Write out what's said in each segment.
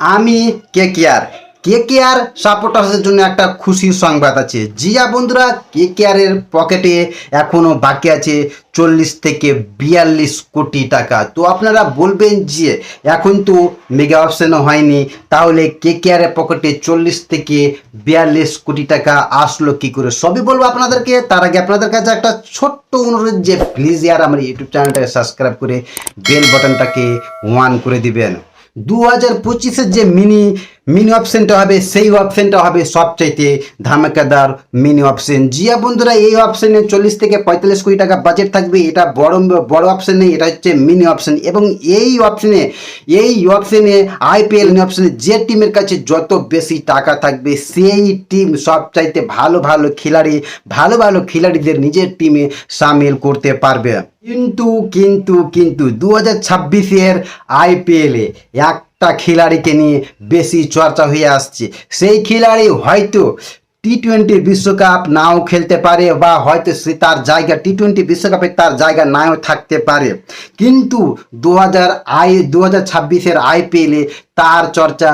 আমি কে কেয়ার কে কেয়ার সাপোর্টার্সের জন্য একটা খুশির সংবাদ আছে। জিয়া বন্ধুরা কে কেয়ারের পকেটে এখনও বাকি আছে চল্লিশ থেকে বিয়াল্লিশ কোটি টাকা। তো আপনারা বলবেন যে, এখন তো মেগা অপশানও হয়নি, তাহলে কে কেয়ারের পকেটে চল্লিশ থেকে বিয়াল্লিশ কোটি টাকা আসলো কি করে? সবই বলব আপনাদেরকে। তার আগে আপনাদের কাছে একটা ছোট্ট অনুরোধ যে প্লিজ ইয়ার আমার ইউটিউব চ্যানেলটাকে সাবস্ক্রাইব করে বেল বাটনটাকে ওয়ান করে দিবেন। দু হাজার পঁচিশের যে মিনি মিনি অপশনটা হবে, সেই অপশনটা হবে সবচাইতে ধামাকাদার মিনি অপশন। জিয়া বন্ধুরা, এই অপশনে চল্লিশ থেকে পঁয়তাল্লিশ কোটি টাকা বাজেট থাকবে। এটা বড় বড় অপশন নেই, এটা হচ্ছে মিনি অপশন। এবং এই অপশনে এই অপশনে আইপিএল অপশনে যে টিমের কাছে যত বেশি টাকা থাকবে, সেই টিম সবচাইতে ভালো ভালো খেলাড়ি, ভালো ভালো খেলাড়িদের নিজের টিমে সামিল করতে পারবে। কিন্তু কিন্তু কিন্তু দু হাজার ছাব্বিশের আইপিএলে একটা খেলাড়িকে নিয়ে বেশি চর্চা হয়ে আসছে। সেই খেলাড়ি হয়তো টি টোয়েন্টি বিশ্বকাপ নাও খেলতে পারে বা হয়তো সে তার জায়গা টি টোয়েন্টি বিশ্বকাপে তার জায়গা নাও থাকতে পারে। কিন্তু দু হাজার আই দু হাজার ছাব্বিশের আইপিএলে তার চর্চা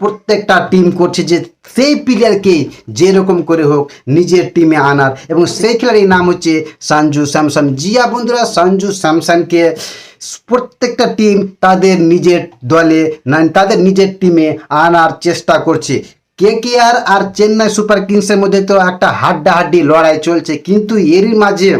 প্রত্যেকটা টিম করছে যে সেই প্লেয়ারকে যেরকম করে হোক নিজের টিমে আনার। এবং সেই খেলাড়ির নাম হচ্ছে সঞ্জু স্যামসন। জিয়া বন্ধুরা, সঞ্জু স্যামসনকে প্রত্যেকটা টিম তাদের নিজের দলে তাদের নিজের টিমে আনার চেষ্টা করছে। কে কে আর আর চেন্নাই সুপার কিংসের মধ্যে তো একটা হাড্ডাহাড্ডি লড়াই চলছে, কিন্তু এরই মাঝে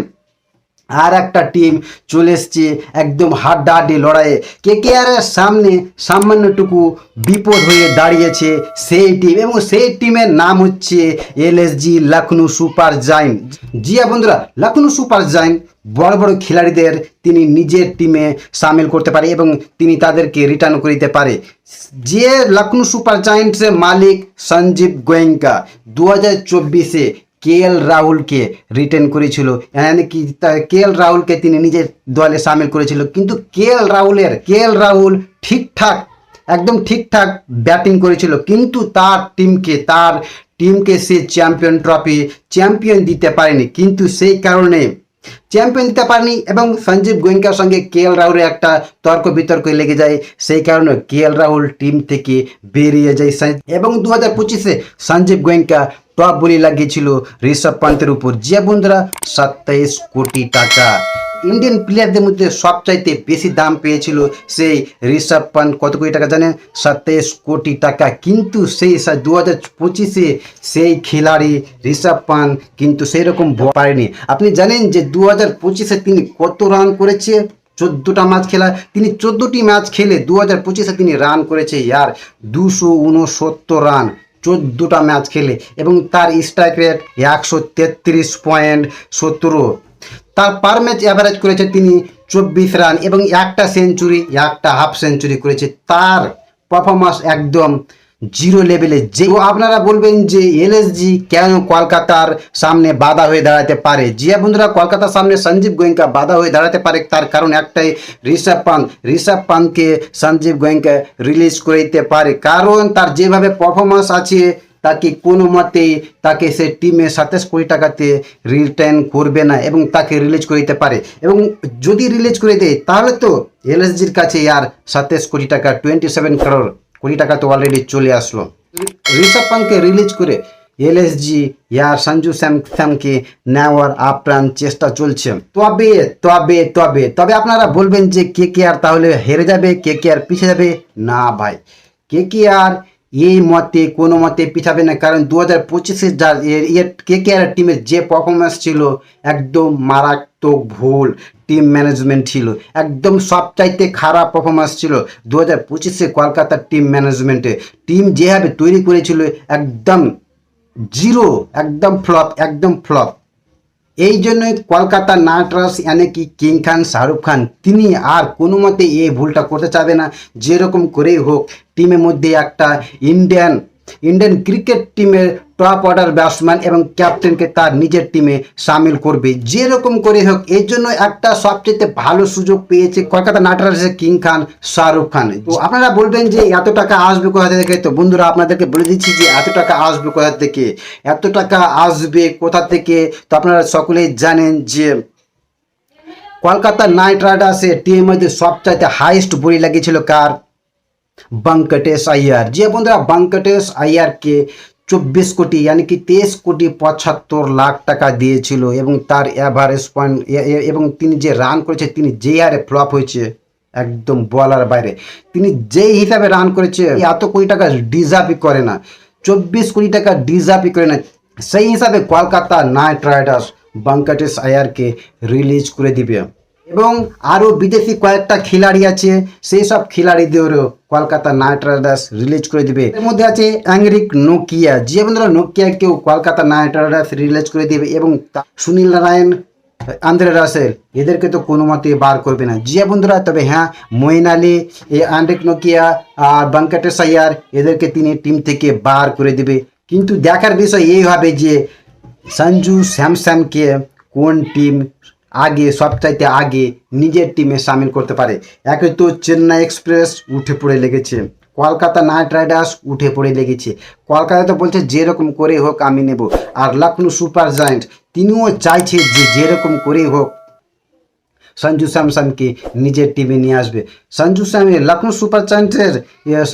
আর একটা টিম চলে এসছে একদম হাড্ডাহাড্ডি লড়াইয়ে। কে কে আর সামনে সামান্যটুকু বিপদ হয়ে দাঁড়িয়েছে সেই টিম এবং সেই টিমের নাম হচ্ছে LSG Lucknow super giants বন্ধুরা লখনউ সুপার জাইন বড় বড় খেলাড়িদের তিনি নিজের টিমে সামিল করতে পারে এবং তিনি তাদেরকে রিটার্ন করে দিতে পারে। যে লখনৌ সুপার জায়েন্টসের মালিক সঞ্জীব গোয়েঙ্কা দু হাজার চব্বিশে কে এল রাহুলকে রিটেন করেছিল? মানে কি কে এল রাহুলকে তিনি নিজের দলে সামিল করেছিল? কিন্তু কে এল রাহুলের, কে এল রাহুল ঠিকঠাক, একদম ঠিকঠাক ব্যাটিং করেছিল। কিন্তু তার টিমকে তার টিমকে সে চ্যাম্পিয়ন ট্রফি চ্যাম্পিয়ন দিতে পারেনি। কিন্তু সেই কারণে চ্যাম্পিয়ন দিতে পারেনি এবং সঞ্জীব গোয়েঙ্কার সঙ্গে কে এল রাহুলের একটা তর্ক বিতর্ক লেগে যায়। সেই কারণে কে এল রাহুল টিম থেকে বেরিয়ে যায় এবং দু হাজার পঁচিশে সঞ্জীব গোয়েঙ্কা টপ বলি লাগিয়েছিল ঋষভ পান্তের উপর। যে বন্ধুরা, সাতাইশ কোটি টাকা। ইন্ডিয়ান প্লেয়ারদের মধ্যে সবচাইতে বেশি দাম পেয়েছিল সেই ঋষভ পান্ত কত কোটি টাকা জানেন? সাতাইশ কোটি টাকা। কিন্তু সেই দু হাজার পঁচিশে সেই খেলাড়ি ঋষভ পান্ত কিন্তু সেই রকম পারেনি। আপনি জানেন যে দু হাজার পঁচিশে তিনি কত রান করেছে? চোদ্দোটা ম্যাচ খেলা তিনি চোদ্দোটি ম্যাচ খেলে দু হাজার পঁচিশে তিনি রান করেছে ইয়ার দুশো উনসত্তর রান চোদ্দোটা ম্যাচ খেলে। এবং তার স্ট্রাইক রেট একশো তেত্রিশ পয়েন্ট সতেরো। তার পার ম্যাচ অ্যাভারেজ করেছে তিনি চব্বিশ রান এবং একটা সেঞ্চুরি একটা হাফ সেঞ্চুরি করেছে। তার পারফরমেন্স একদম জিরো লেভেলে যে আপনারা বলবেন যে এলএসজি কেন কলকাতার সামনে বাধা হয়ে দাঁড়াতে পারে? জিয়া বন্ধুরা, কলকাতার সামনে সঞ্জীব গোয়েঙ্কা বাধা হয়ে দাঁড়াতে পারে। তার কারণ একটাই, ঋষভ পান্ত ঋষভ পান্তকে সঞ্জীব গোয়েঙ্কা রিলিজ করে দিতে পারে। কারণ তার যেভাবে পারফরমেন্স আছে তাকে কোনো মতেই তাকে সে টিমে সাতাশ কোটি টাকাতে রিটার্ন করবে না এবং তাকে রিলিজ করে দিতে পারে। এবং যদি রিলিজ করে দেয়, তাহলে তো এলএসজির কাছে আর সাতাশ কোটি টাকা টোয়েন্টি সেভেন করোড় কোটি টাকা তো অলরেডি চলে আসলো। ঋষভ পান্তকে রিলিজ করে এলএসজি ইয়ার সঞ্জু স্যামসাংকে নেওয়ার আপ্রাণ চেষ্টা চলছে। তবে তবে তবে তবে আপনারা বলবেন যে কে কে আর তাহলে হেরে যাবে, কে কে আর পিছিয়ে যাবে? না ভাই, কে কে আর এই মতে, কোনো মতে পিছাবে না। কারণ দু হাজার পঁচিশে যা এর কে কে আর টিমের যে পারফরমেন্স ছিল, একদম মারাত্মক ভুল টিম ম্যানেজমেন্ট ছিল। একদম সবচাইতে খারাপ পারফরমেন্স ছিল দু হাজার পঁচিশে কলকাতার টিম ম্যানেজমেন্টে টিম যেভাবে তৈরি করেছিল, একদম জিরো একদম ফ্লপ একদম ফ্লপ এই জন্যই কলকাতা নাইট রাইডার্স এনে কি কিং খান, শাহরুখ খান, তিনি আর কোনো মতে এই ভুলটা করতে চাবে না। যেরকম করেই হোক, টিমের মধ্যে একটা ইন্ডিয়ান ইন্ডিয়ান ক্রিকেট টিমের টপ অর্ডার ব্যাটসম্যান এবং ক্যাপ্টেনকে তার নিজের টিমে সামিল করবে। যেরকম করে হোক, এর জন্য একটা সবচেয়ে ভালো সুযোগ পেয়েছে কলকাতা নাইট রাইডার্সের কিং খান শাহরুখ খান। তো আপনারা বলবেন যে এত টাকা আসবে কোথা থেকে? তো বন্ধুরা, আপনাদেরকে বলে দিচ্ছি যে এত টাকা আসবে কোথা থেকে? এত টাকা আসবে কোথা থেকে? তো আপনারা সকলেই জানেন যে কলকাতা নাইট রাইডার্সের টিমের মধ্যে সবচাইতে হাইস্ট বলি লাগিয়েছিল কার? बंकटेश अय्यर যে বন্ধুরা বঙ্কটেশ আয়ারকে চব্বিশ কোটি মানে কি তেইশ কোটি পঁচাত্তর লাখ টাকা দিয়েছিল এবং তার এভারেজ পয়েন্ট এবং তিনি যে রান করেছে, তিনি যে হারে ফ্লপ হয়েছে, একদম বলার বাইরে। তিনি যেই হিসাবে রান করেছে, এত কোটি টাকা ডিজার্ভই করে না। চব্বিশ কোটি টাকা ডিজার্ভই করে না। সেই হিসাবে কলকাতা নাইট রাইডার্স বাঙ্কাটেশ আয়ারকে রিলিজ করে দিবে। এবং আরও বিদেশি কয়েকটা খিলাড়ি আছে, সেই সব খিলাড়িদেরও কলকাতা নাইট রাইডার্স রিলিজ করে দিবে। এর মধ্যে আছে অ্যাংরিক নোকিয়া। যে বন্ধুরা নোকিয়াকেও কলকাতা নাইট রাইডার্স রিলিজ করে দিবে এবং সুনীল নারায়ণ, আন্দ্রে রাসেল, এদেরকে তো কোনো মতে বার করবে না। জিয়া বন্ধুরা, তবে হ্যাঁ মঈন আলী, এ আন্ড্রিক নোকিয়া আর বাঙ্কাটেশ আয়ার, এদেরকে তিনি টিম থেকে বার করে দিবে। কিন্তু দেখার বিষয় এই হবে যে, সঞ্জু স্যামসাংকে কোন টিম আগে সব চাইতে আগে নিজের টিমে সামিল করতে পারে। একে তো চেন্নাই এক্সপ্রেস উঠে পড়ে লেগেছে। কলকাতা নাইট রাইডার্স উঠে পড়ে লেগেছে। কলকাতা তো বলছে, যেরকম করে হোক আমি নেব। আর লখনৌ সুপার জায়েন্ট, তিনিও চাইছে যে যেরকম করেই হোক সঞ্জু স্যামসনকে নিজের টিমে নিয়ে আসবে। সঞ্জু স্যাম লখনৌ সুপার জায়েন্টের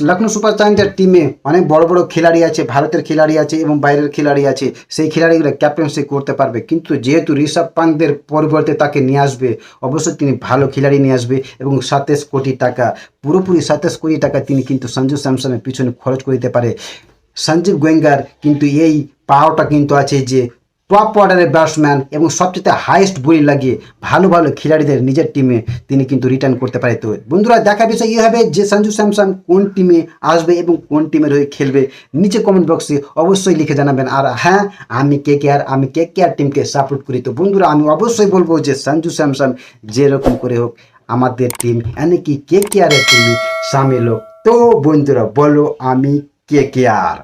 লখনৌ সুপার জায়েন্টের টিমে অনেক বড় বড় খেলাড়ি আছে, ভারতের খেলাড়ি আছে এবং বাইরের খেলাড়ি আছে। সেই খেলাড়িগুলো ক্যাপ্টেন্সি করতে পারবে। কিন্তু যেহেতু ঋষভ পান্তের পরিবর্তে তাকে নিয়ে আসবে, অবশ্যই তিনি ভালো খেলাড়ি নিয়ে আসবে এবং সাতাশ কোটি টাকা, পুরোপুরি সাতাশ কোটি টাকা তিনি কিন্তু সঞ্জু স্যামসনের পিছনে খরচ করে দিতে পারে। সঞ্জীব গোয়েঙ্গার কিন্তু এই পাওয়াটা কিন্তু আছে যে টপ অর্ডারের ব্যাটসম্যান এবং সবচেয়ে হাইয়েস্ট বই লাগিয়ে ভালো ভালো খেলাড়িদের নিজের টিমে তিনি কিন্তু রিটার্ন করতে পারে তো। বন্ধুরা, দেখা বিষয় এই হবে যে সঞ্জু স্যামসন কোন টিমে আসবে এবং কোন টিমের হয়ে খেলবে। নিচে কমেন্ট বক্সে অবশ্যই লিখে জানাবেন। আর হ্যাঁ আমি কে কে আর, আমি কে কে আর টিমকে সাপোর্ট করি তো। বন্ধুরা, আমি অবশ্যই বলব যে সঞ্জু স্যামসন যেরকম করে হোক আমাদের টিম এনে কি কে কে আরের টিমে সামিল হোক। তো বন্ধুরা, বলো আমি কে কে আর।